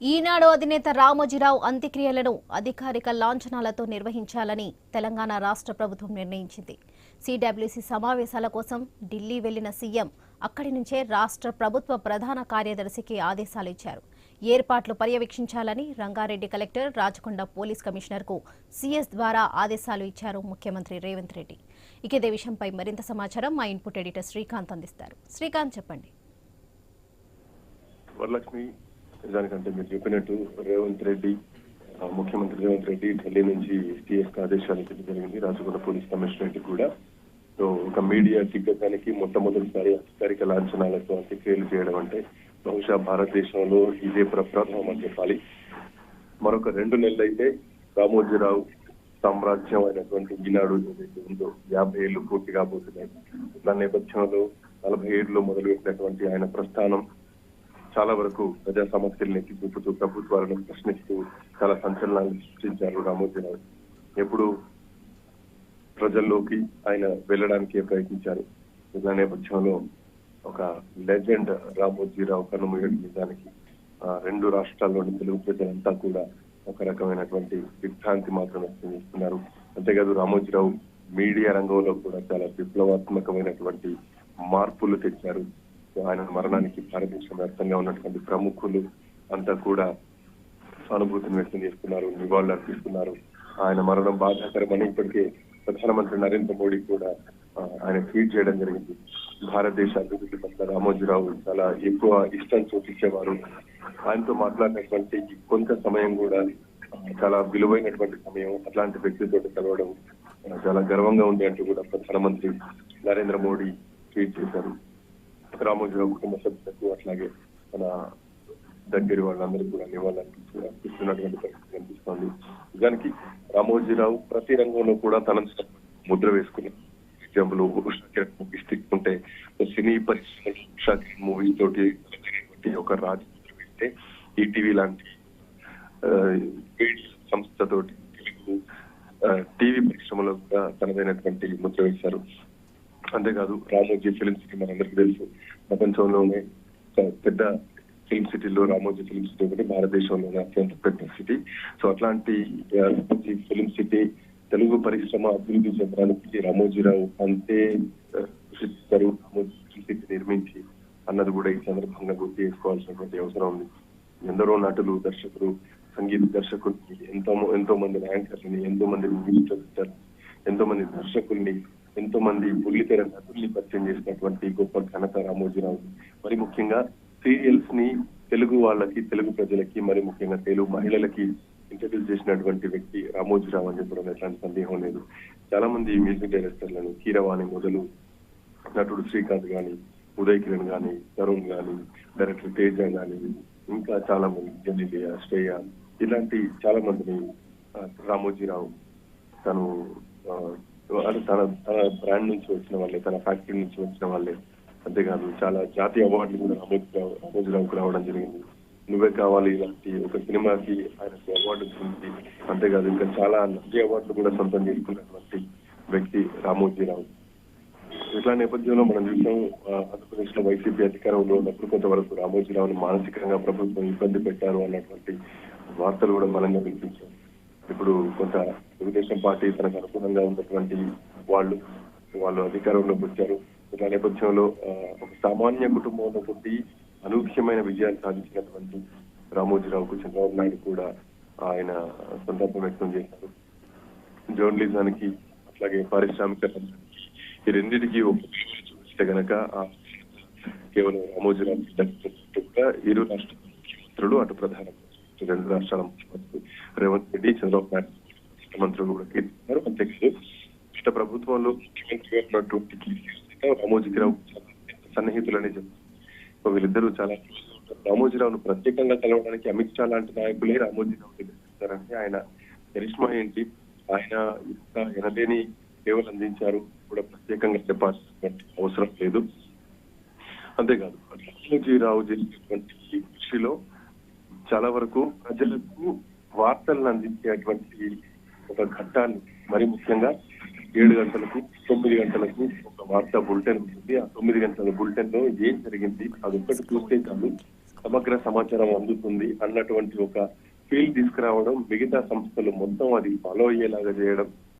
ఈనాడు అధినేత రామోజీరావు అంత్యక్రియలను అధికారిక లాంఛనాలతో నిర్వహించాలని తెలంగాణ రాష్ట్ర ప్రభుత్వం నిర్ణయించింది. సిడబ్ల్యూసీ సమావేశాల కోసం ఢిల్లీ వెళ్ళిన సీఎం అక్కడి నుంచే రాష్ట్ర ప్రభుత్వ ప్రధాన కార్యదర్శికి ఆదేశాలు ఇచ్చారు ఏర్పాట్లు పర్యవేక్షించాలని రంగారెడ్డి కలెక్టర్ రాచకొండ పోలీస్ కమిషనర్కు సీఎస్ ద్వారా ఆదేశాలు ఇచ్చారు ముఖ్యమంత్రి రేవంత్ రెడ్డి. ఇక ఇదే విషయంపై మరింత సమాచారం మా ఇన్పుట్ ఎడిటర్ శ్రీకాంత్ అందిస్తారు. శ్రీకాంత్ చెప్పండి. వరలక్ష్మి నిజానికంటే మీరు చెప్పినట్టు రేవంత్ రెడ్డి ముఖ్యమంత్రి రేవంత్ రెడ్డి ఢిల్లీ నుంచి సిఎస్ ఆదేశాలు ఇవ్వడం జరిగింది. రాచకొండ పోలీస్ కమిషనరేట్ కూడా. సో ఒక మీడియా దిగ్గజానికి మొట్టమొదటిసారి అధికారిక లాంఛనాలతో అంత్యక్రియలు చేయడం అంటే బహుశా భారతదేశంలో ఇదే ప్రప్రథమం అని చెప్పాలి. మరొక రెండు నెలలు అయితే రామోజీరావు సామ్రాజ్యం అయినటువంటి ఈనాడు ఏదైతే ఉందో యాభై ఏళ్ళు పూర్తి కాబోతున్నాయి. దాని నేపథ్యంలో నలభై ఏడులో మొదలుపెట్టినటువంటి ఆయన ప్రస్థానం చాలా వరకు ప్రజా సమస్యల్ని చూపుతూ ప్రభుత్వాలను ప్రశ్నిస్తూ చాలా సంచలనాలు సృష్టించారు రామోజీరావు ఎప్పుడు ప్రజల్లోకి ఆయన వెళ్ళడానికి ప్రయత్నించారు. ఇలా నేపథ్యంలో ఒక లెజెండ్ రామోజీరావు కనుమూయడం నిజానికి ఆ, రెండు రాష్ట్రాల్లోని తెలుగు ప్రజలంతా కూడా ఒక రకమైనటువంటి విభ్రాంతి మాత్రం వ్యక్తం చేస్తున్నారు. అంతేకాదు రామోజీరావు మీడియా రంగంలో కూడా చాలా విప్లవాత్మకమైనటువంటి మార్పులు తెచ్చారు. ఆయన మరణానికి భారతదేశం వ్యాప్తంగా ఉన్నటువంటి ప్రముఖులు అంతా కూడా సానుభూతిని వ్యక్తం చేస్తున్నారు నివాళులు అర్పిస్తున్నారు. ఆయన మరణం బాధాకరమని ఇప్పటికే ప్రధానమంత్రి నరేంద్ర మోడీ కూడా ఆయన ట్వీట్ చేయడం జరిగింది. భారతదేశ అభివృద్ధి పట్ల రామోజీరావు చాలా ఎక్కువ ఇష్టం చూపించేవారు. ఆయనతో మాట్లాడినటువంటి కొంత సమయం కూడా చాలా విలువైనటువంటి సమయం అట్లాంటి వ్యక్తితో కలవడం చాలా గర్వంగా ఉంది అంటూ కూడా ప్రధానమంత్రి నరేంద్ర మోడీ ట్వీట్ చేశారు. రామోజీరావు కుటుంబ సభ్యులకు అట్లాగే మన దగ్గర వాళ్ళందరికీ కూడా నివాళులర్పిస్తున్నటువంటి పరిస్థితి కనిపిస్తోంది. నిజానికి రామోజీరావు ప్రతి రంగంలో కూడా తన ముద్ర వేసుకుని ఎగ్జాంపుల్ మూవీస్ తీసుకుంటే సినీ పరిశ్రమలో షాకింగ్ మూవీస్ తోటి ఒక రాజు ముద్ర వేస్తే ఈటీవీ లాంటి ఆ, సంస్థతోటి తెలుగు టీవీ పరిశ్రమలో కూడా తనదైనటువంటి ముద్ర వేశారు. అంతేకాదు రామోజీ ఫిలిం సిటీ మనందరికీ తెలుసు ప్రపంచంలోనే పెద్ద ఫిల్మ్ సిటీలో రామోజీ ఫిల్మ్ సిటీ ఒకటి భారతదేశంలోనే అత్యంత పెద్ద సిటీ. సో అట్లాంటి ఫిలిం ఫిల్మ్ సిటీ తెలుగు పరిశ్రమ అభివృద్ధి చెందడానికి రామోజీరావు అంతే కృషి చేశారు రామోజీ సిటీ నిర్మించి అన్నది కూడా ఈ సందర్భంగా గుర్తు చేసుకోవాల్సినటువంటి అవసరం ఉంది. ఎందరో నటులు దర్శకులు సంగీత దర్శకుల్ని ఎంతో ఎంతో మంది యాంకర్లని ఎంతో మంది మ్యూజిక్ ఎంతో మంది దర్శకుల్ని ఎంతో మంది బుల్లితెర నటుల్ని పరిచయం చేసినటువంటి గొప్ప ఘనత రామోజీరావు. మరి ముఖ్యంగా సీరియల్స్ని తెలుగు వాళ్ళకి తెలుగు ప్రజలకి మరి ముఖ్యంగా తెలుగు మహిళలకి ఇంట్రడ్యూస్ చేసినటువంటి వ్యక్తి రామోజీరావు అని చెప్పడం ఎట్లాంటి సందేహం లేదు. చాలా మంది మ్యూజిక్ డైరెక్టర్లను కీరవాణి మొదలు నటుడు శ్రీకాంత్ గాని ఉదయ్ కిరణ్ గాని తరుణ్ గాని డైరెక్టర్ తేజ గాని ఇంకా చాలా మంది జెనిలియా శ్రేయ ఇలాంటి చాలా మందిని రామోజీరావు తను తన తన బ్రాండ్ నుంచి వచ్చిన వాళ్ళే తన ఫ్యాక్టరీ నుంచి వచ్చిన వాళ్ళే. అంతేకాదు చాలా జాతీయ అవార్డులు కూడా రామోజీరావు రామోజీరావుకు రావడం జరిగింది. నువ్వే కావాలి ఇలాంటి ఒక సినిమాకి ఆయనకు అవార్డు వచ్చింది అంతేకాదు ఇంకా చాలా నంది అవార్డులు కూడా సొంతం చేసుకున్నటువంటి వ్యక్తి రామోజీరావు. ఇట్లా నేపథ్యంలో మనం చూసాం ఆంధ్రప్రదేశ్లో వైసీపీ అధికారంలో ఉన్నప్పుడు కొంతవరకు రామోజీరావును మానసికంగా ప్రభుత్వం ఇబ్బంది పెట్టారు అన్నటువంటి వార్తలు కూడా బలంగా వినిపించాయి. ఇప్పుడు కొంత తెలుగుదేశం పార్టీ తనకు అనుకూలంగా ఉన్నటువంటి వాళ్ళు వాళ్ళు అధికారంలోకి వచ్చారు. ఇలా నేపథ్యంలో ఆ, ఒక సామాన్య కుటుంబంలో పుట్టి అనూహ్యమైన విజయాలు సాధించినటువంటి రామోజీరావుకు చంద్రబాబు నాయుడు కూడా ఆయన సందర్భం వ్యక్తం చేశారు. జర్నలిజానికి అట్లాగే పారిశ్రామిక ఈ రెండింటికి ఒక చూస్తే గనక కేవలం రామోజీరావు దక్కుతున్నట్టుగా ఇరు రాష్ట్ర ముఖ్యమంత్రులు అటు ప్రధాన రెండు రాష్ట్రాల ముఖ్యమంత్రులు రేవంత్ రెడ్డి చంద్రబాబు నాయుడు ముఖ్యమంత్రులు కూడా కీర్తిస్తున్నారు అంతేకాదు రాష్ట్ర ప్రభుత్వంలో ముఖ్యమంత్రి ఉన్నటువంటి కీర్తి రామోజీరావు చాలా సన్నిహితులని చెప్తారు. వీళ్ళిద్దరూ చాలా రామోజీరావును ప్రత్యేకంగా కలవడానికి అమిత్ షా లాంటి నాయకులే రామోజీరావు దగ్గర ఆయన కరిష్మా ఏంటి? ఆయన ఇంత ఎనలేని సేవలు అందించారు. కూడా ప్రత్యేకంగా చెప్పాల్సినటువంటి అవసరం లేదు. అంతేకాదు రామోజీరావు చేసినటువంటి కృషిలో చాలా వరకు ప్రజలకు వార్తలను అందించేటువంటి ఒక ఘట్టాన్ని మరి ముఖ్యంగా ఏడు గంటలకు తొమ్మిది గంటలకు ఒక వార్తా బులెటిన్ ఉంటుంది. ఆ తొమ్మిది గంటల బులెటిన్లో ఏం జరిగింది అది ఒక్కటి చూస్తే చాలు. సమగ్ర సమాచారం అందుతుంది అన్నటువంటి ఒక ఫీల్ తీసుకురావడం మిగతా సంస్థలు మొత్తం అది ఫాలో అయ్యేలాగా చేయడం